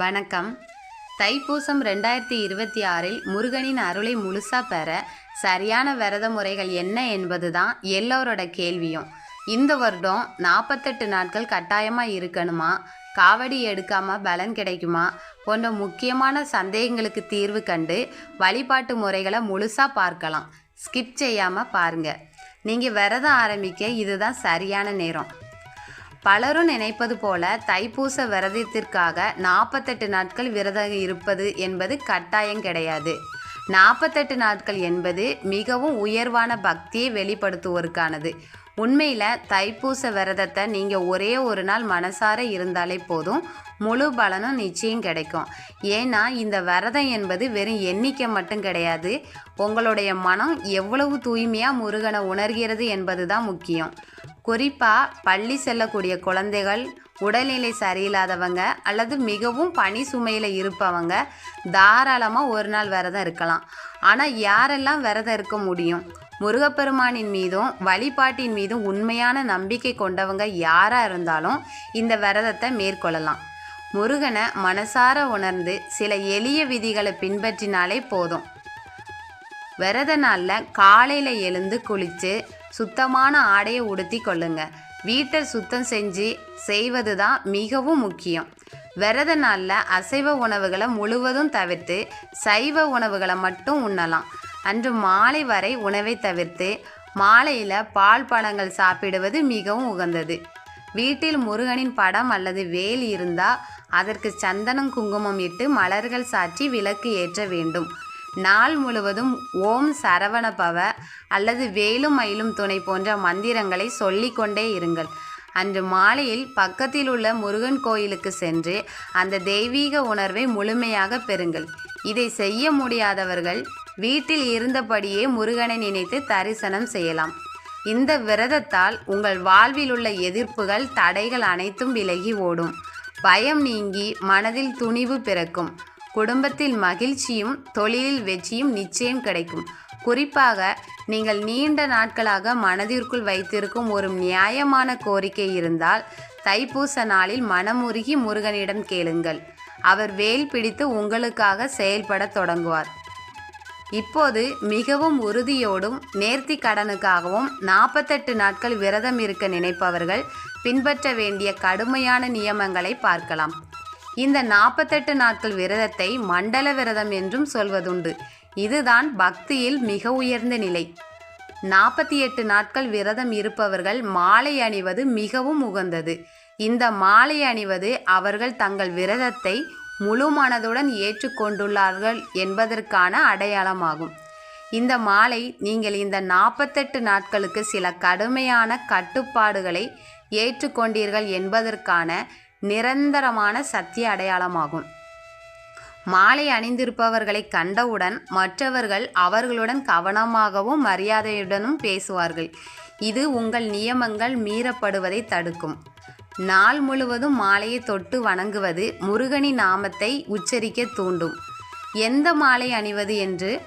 வணக்கம். தைப்பூசம் ரெண்டாயிரத்தி இருபத்தி ஆறில் முருகனின் அருளை முழுசா பெற சரியான விரத முறைகள் என்ன என்பது தான் எல்லோரோட கேள்வியும். இந்த வருடம் நாற்பத்தெட்டு நாட்கள் கட்டாயமாக இருக்கணுமா? காவடி எடுக்காம பலன் கிடைக்குமா? போன்ற முக்கியமான சந்தேகங்களுக்கு தீர்வு கண்டு வழிபாட்டு முறைகளை முழுசாக பார்க்கலாம். ஸ்கிப் செய்யாமல் பாருங்கள் நீங்கள் விரதம் ஆரம்பிக்க இதுதான் சரியான நேரம். பலரும் நினைப்பது போல தைப்பூச விரதத்திற்காக நாற்பத்தெட்டு நாட்கள் விரதம் இருப்பது என்பது கட்டாயம் கிடையாது. நாற்பத்தெட்டு நாட்கள் என்பது மிகவும் உயர்வான பக்தியை வெளிப்படுத்துவோருக்கானது. உண்மையில் தைப்பூச விரதத்தை நீங்கள் ஒரே ஒரு நாள் மனசார இருந்தாலே போதும். முழு பலனும் நிச்சயம் கிடைக்கும். ஏன்னா இந்த விரதம் என்பது வெறும் எண்ணிக்கை மட்டும் கிடையாது. உங்களுடைய மனம் எவ்வளவு தூய்மையாக முருகனை உணர்கிறது என்பது தான் முக்கியம். குறிப்பாக பள்ளி செல்லக்கூடிய குழந்தைகள் உடல்நிலை சரியில்லாதவங்க அல்லது மிகவும் பனி சுமையில் இருப்பவங்க தாராளமாக ஒரு நாள் விரதம் இருக்கலாம். ஆனால் யாரெல்லாம் விரதம் இருக்க முடியும்? முருகப்பெருமானின் மீதும் வழிபாட்டின் மீதும் உண்மையான நம்பிக்கை கொண்டவங்க யாராக இருந்தாலும் இந்த விரதத்தை மேற்கொள்ளலாம். முருகனை மனசார உணர்ந்து சில எளிய விதிகளை பின்பற்றினாலே போதும். விரத நாளில் காலையில் எழுந்து குளித்து சுத்தமான ஆடையை உடுத்தி கொள்ளுங்க. வீட்டை சுத்தம் செஞ்சு செய்வது தான் மிகவும் முக்கியம். விரத நாளில் அசைவ உணவுகளை முழுவதும் தவிர்த்து சைவ உணவுகளை மட்டும் உண்ணலாம். அன்று மாலை வரை உணவை தவிர்த்து மாலையில் பால் பழங்கள் சாப்பிடுவது மிகவும் உகந்தது. வீட்டில் முருகனின் படம் அல்லது வேல் இருந்தால் அதற்கு சந்தனம் குங்குமம் இட்டு மலர்கள் சாற்றி விளக்கு ஏற்ற வேண்டும். நாள் முழுவதும் ஓம் சரவண பவ அல்லது வேலும் மயிலும் துணை போன்ற மந்திரங்களை சொல்லிக்கொண்டே இருங்கள். அன்று மாலையில் பக்கத்தில் உள்ள முருகன் கோயிலுக்கு சென்று அந்த தெய்வீக உணர்வை முழுமையாக பெறுங்கள். இதை செய்ய முடியாதவர்கள் வீட்டில் இருந்தபடியே முருகனை நினைத்து தரிசனம் செய்யலாம். இந்த விரதத்தால் உங்கள் வாழ்வில் உள்ள எதிர்ப்புகள் தடைகள் அனைத்தும் விலகி ஓடும். பயம் நீங்கி மனதில் துணிவு பிறக்கும். குடும்பத்தில் மகிழ்ச்சியும் தொழிலில் வெற்றியும் நிச்சயம் கிடைக்கும். குறிப்பாக நீங்கள் நீண்ட நாட்களாக மனதிற்குள் வைத்திருக்கும் ஒரு நியாயமான கோரிக்கை இருந்தால் தைப்பூச நாளில் மனமுருகி முருகனிடம் கேளுங்கள். அவர் வேல் பிடித்து உங்களுக்காக செயல்படத் தொடங்குவார். இப்போது மிகவும் உறுதியோடும் நேர்த்தி கடனுக்காகவும் நாற்பத்தெட்டு நாட்கள் விரதம் இருக்க நினைப்பவர்கள் பின்பற்ற வேண்டிய கடுமையான நியமங்களை பார்க்கலாம். இந்த நாற்பத்தெட்டு நாட்கள் விரதத்தை மண்டல விரதம் என்றும் சொல்வதுண்டு. இதுதான் பக்தியில் மிக உயர்ந்த நிலை. நாற்பத்தி எட்டு நாட்கள் விரதம் இருப்பவர்கள் மாலை அணிவது மிகவும் உகந்தது. இந்த மாலை அணிவது அவர்கள் தங்கள் விரதத்தை முழு மனதுடன் ஏற்றுக்கொண்டுள்ளார்கள் என்பதற்கான அடையாளமாகும். இந்த மாலை நீங்கள் இந்த நாற்பத்தெட்டு நாட்களுக்கு சில கடுமையான கட்டுப்பாடுகளை ஏற்றுக்கொண்டீர்கள் என்பதற்கான நிரந்தரமான சத்திய அடையாளமாகும். மாலை அணிந்திருப்பவர்களை கண்டவுடன் மற்றவர்கள் அவர்களுடன் கவனமாகவும் மரியாதையுடனும் பேசுவார்கள். இது உங்கள் நியமங்கள் மீறப்படுவதை தடுக்கும். நாள் முழுவதும் மாலையை தொட்டு வணங்குவது முருகனின் நாமத்தை உச்சரிக்க தூண்டும். எந்த மாலை அணிவது என்று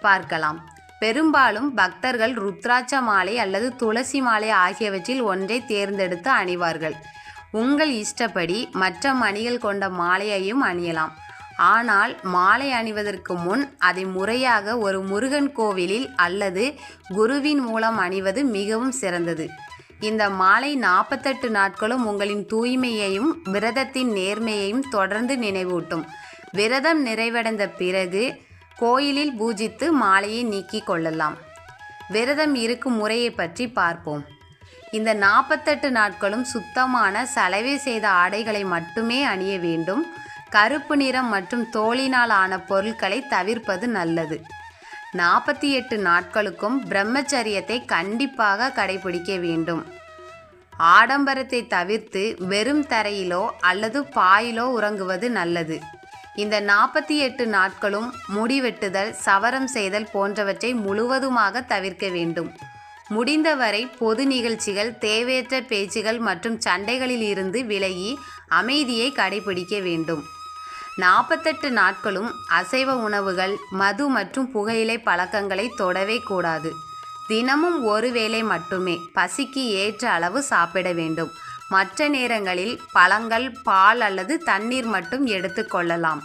பார்க்கலாம். பெரும்பாலும் பக்தர்கள் ருத்ராட்ச மாலை அல்லது துளசி மாலை ஆகியவற்றில் ஒன்றை தேர்ந்தெடுத்து அணிவார்கள். உங்கள் இஷ்டப்படி மற்ற மணிகள் கொண்ட மாலையையும் அணியலாம். ஆனால் மாலை அணிவதற்கு முன் அதை முறையாக ஒரு முருகன் கோவிலில் அல்லது குருவின் மூலம் அணிவது மிகவும் சிறந்தது. இந்த மாலை நாற்பத்தெட்டு நாட்களும் உங்களின் தூய்மையையும் விரதத்தின் நேர்மையையும் தொடர்ந்து நினைவூட்டும். விரதம் நிறைவடைந்த பிறகு கோயிலில் பூஜித்து மாலையை நீக்கிக் கொள்ளலாம். விரதம் இருக்கும் முறையை பற்றி பார்ப்போம். இந்த நாற்பத்தெட்டு நாட்களும் சுத்தமான சலவை செய்த ஆடைகளை மட்டுமே அணிய வேண்டும். கருப்பு நிறம் மற்றும் தோளினால் ஆன பொருட்களை தவிர்ப்பது நல்லது. நாற்பத்தி எட்டு நாட்களுக்கும் பிரம்மச்சரியத்தை கண்டிப்பாக கடைபிடிக்க வேண்டும். ஆடம்பரத்தை தவிர்த்து வெறும் தரையிலோ அல்லது பாயிலோ உறங்குவது நல்லது. இந்த நாற்பத்தி எட்டு நாட்களும் முடிவெட்டுதல் சவரம் செய்தல் போன்றவற்றை முழுவதுமாக தவிர்க்க வேண்டும். முடிந்தவரை பொது நிகழ்ச்சிகள் தேவையற்ற பேச்சுகள் மற்றும் சண்டைகளில் இருந்து விலகி அமைதியை கடைபிடிக்க வேண்டும். நாற்பத்தெட்டு நாட்களும் அசைவ உணவுகள் மது மற்றும் புகையிலை பழக்கங்களை தொடவே கூடாது. தினமும் ஒரு வேளை மட்டுமே பசிக்கு ஏற்ற அளவு சாப்பிட வேண்டும். மற்ற நேரங்களில் பழங்கள் பால் அல்லது தண்ணீர் மட்டும் எடுத்துக்கொள்ளலாம்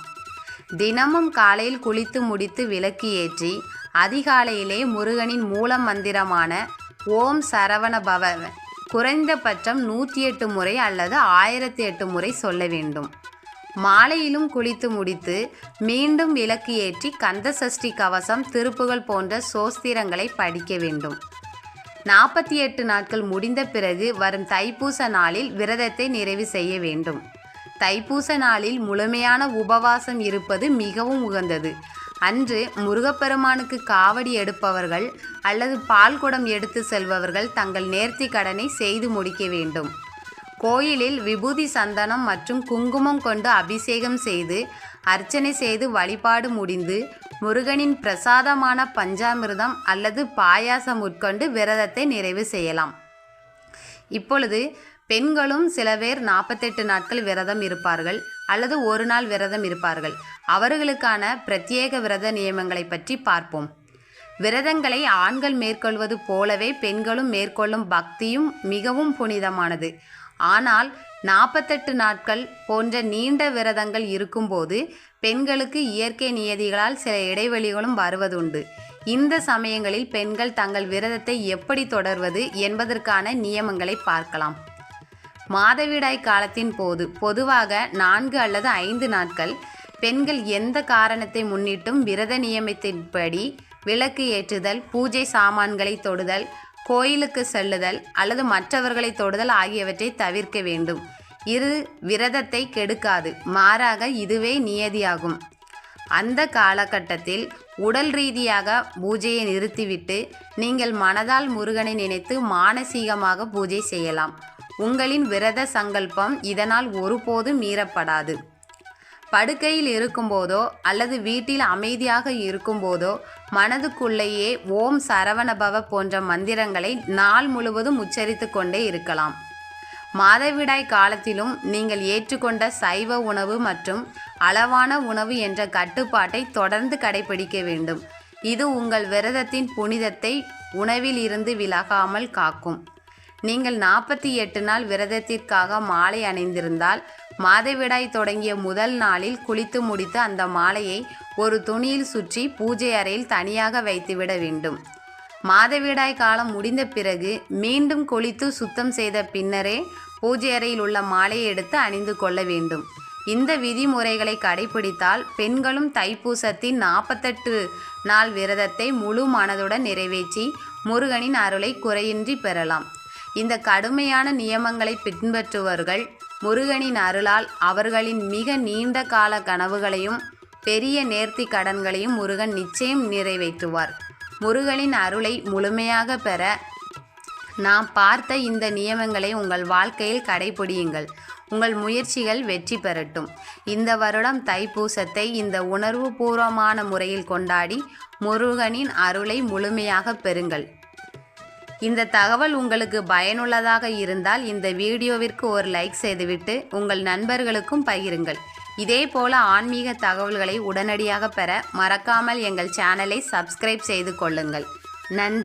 தினமும் காலையில் குளித்து முடித்து விளக்கு ஏற்றி அதிகாலையிலே முருகனின் மூல மந்திரமான ஓம் சரவண பவ குறைந்தபட்சம் நூற்றி எட்டு முறை அல்லது ஆயிரத்தி எட்டு முறை சொல்ல வேண்டும். மாலையிலும் குளித்து முடித்து மீண்டும் விளக்கு ஏற்றி கந்த சஷ்டி கவசம் திருப்புகள் போன்ற சோஸ்திரங்களை படிக்க வேண்டும். நாற்பத்தி எட்டு நாட்கள் முடிந்த பிறகு வரும் தைப்பூச நாளில் விரதத்தை நிறைவு செய்ய வேண்டும். தைப்பூச நாளில் முழுமையான உபவாசம் இருப்பது மிகவும் உகந்தது. அன்று முருகப்பெருமானுக்கு காவடி எடுப்பவர்கள் அல்லது பால் குடம் எடுத்து செல்பவர்கள் தங்கள் நேர்த்தி கடனை செய்து முடிக்க வேண்டும். கோயிலில் விபூதி சந்தனம் மற்றும் குங்குமம் கொண்டு அபிஷேகம் செய்து அர்ச்சனை செய்து வழிபாடு முடிந்து முருகனின் பிரசாதமான பஞ்சாமிர்தம் அல்லது பாயாசம் உட்கொண்டு விரதத்தை நிறைவு செய்யலாம். இப்பொழுது பெண்களும் சில பேர் நாற்பத்தெட்டு நாட்கள் விரதம் இருப்பார்கள் அல்லது ஒரு நாள் விரதம் இருப்பார்கள். அவர்களுக்கான பிரத்யேக விரத நியமங்களை பற்றி பார்ப்போம். விரதங்களை ஆண்கள் மேற்கொள்வது போலவே பெண்களும் மேற்கொள்ளும் பக்தியும் மிகவும் புனிதமானது. ஆனால் நாற்பத்தெட்டு நாட்கள் போன்ற நீண்ட விரதங்கள் இருக்கும்போது பெண்களுக்கு இயற்கை நியதிகளால் சில இடைவெளிகளும் வருவதுண்டு. இந்த சமயங்களில் பெண்கள் தங்கள் விரதத்தை எப்படி தொடர்வது என்பதற்கான நியமங்களை பார்க்கலாம். மாதவிடாய் காலத்தின் போது பொதுவாக நான்கு அல்லது ஐந்து நாட்கள் பெண்கள் எந்த காரணத்தை முன்னிட்டும் விரத நியமத்தின்படி விளக்கு ஏற்றுதல் பூஜை சாமான்களை தொடுதல் கோயிலுக்கு செல்லுதல் அல்லது மற்றவர்களை தொடுதல் ஆகியவற்றை தவிர்க்க வேண்டும். இது விரதத்தை கெடுக்காது மாறாக இதுவே நியதியாகும். அந்த காலகட்டத்தில் உடல் ரீதியாக பூஜையை நிறுத்திவிட்டு நீங்கள் மனதால் முருகனை நினைத்து மானசீகமாக பூஜை செய்யலாம். உங்களின் விரத சங்கல்பம் இதனால் ஒருபோதும் மீறப்படாது. படுக்கையில் இருக்கும்போதோ அல்லது வீட்டில் அமைதியாக இருக்கும்போதோ மனதுக்குள்ளேயே ஓம் சரவணபவ போன்ற மந்திரங்களை நாள் முழுவதும் உச்சரித்து கொண்டே இருக்கலாம். மாதவிடாய் காலத்திலும் நீங்கள் ஏற்றுக்கொண்ட சைவ உணவு மற்றும் அளவான உணவு என்ற கட்டுப்பாட்டை தொடர்ந்து கடைபிடிக்க வேண்டும். இது உங்கள் விரதத்தின் புனிதத்தை உணவில் இருந்து விலகாமல் காக்கும். நீங்கள் நாற்பத்தி எட்டு நாள் விரதத்திற்காக மாலை அணிந்திருந்தால் மாதவிடாய் தொடங்கிய முதல் நாளில் குளித்து முடித்து அந்த மாலையை ஒரு துணியில் சுற்றி பூஜை அறையில் தனியாக வைத்துவிட வேண்டும். மாதவிடாய் காலம் முடிந்த பிறகு மீண்டும் குளித்து சுத்தம் செய்த பின்னரே பூஜை அறையில் உள்ள மாலையை எடுத்து அணிந்து கொள்ள வேண்டும். இந்த விதிமுறைகளை கடைபிடித்தால் பெண்களும் தைப்பூசத்தின் நாற்பத்தெட்டு நாள் விரதத்தை முழு மனதுடன் நிறைவேற்றி முருகனின் அருளை குறையின்றி பெறலாம். இந்த கடுமையான நியமங்களை பின்பற்றுவர்கள் முருகனின் அருளால் அவர்களின் மிக நீண்ட கால கனவுகளையும் பெரிய நேர்த்தி கடன்களையும் முருகன் நிச்சயம் நிறைவேற்றுவார். முருகனின் அருளை முழுமையாக பெற நாம் பார்த்த இந்த நியமங்களை உங்கள் வாழ்க்கையில் கடைபிடியுங்கள். உங்கள் முயற்சிகள் வெற்றி பெறட்டும். இந்த வருடம் தைப்பூசத்தை இந்த உணர்வுபூர்வமான முறையில் கொண்டாடி முருகனின் அருளை முழுமையாக பெறுங்கள். இந்த தகவல் உங்களுக்கு பயனுள்ளதாக இருந்தால் இந்த வீடியோவிற்கு ஒரு லைக் செய்துவிட்டு உங்கள் நண்பர்களுக்கும் பகிருங்கள். இதே போல ஆன்மீக தகவல்களை உடனடியாக பெற மறக்காமல் எங்கள் சேனலை சப்ஸ்கிரைப் செய்து கொள்ளுங்கள். நன்றி.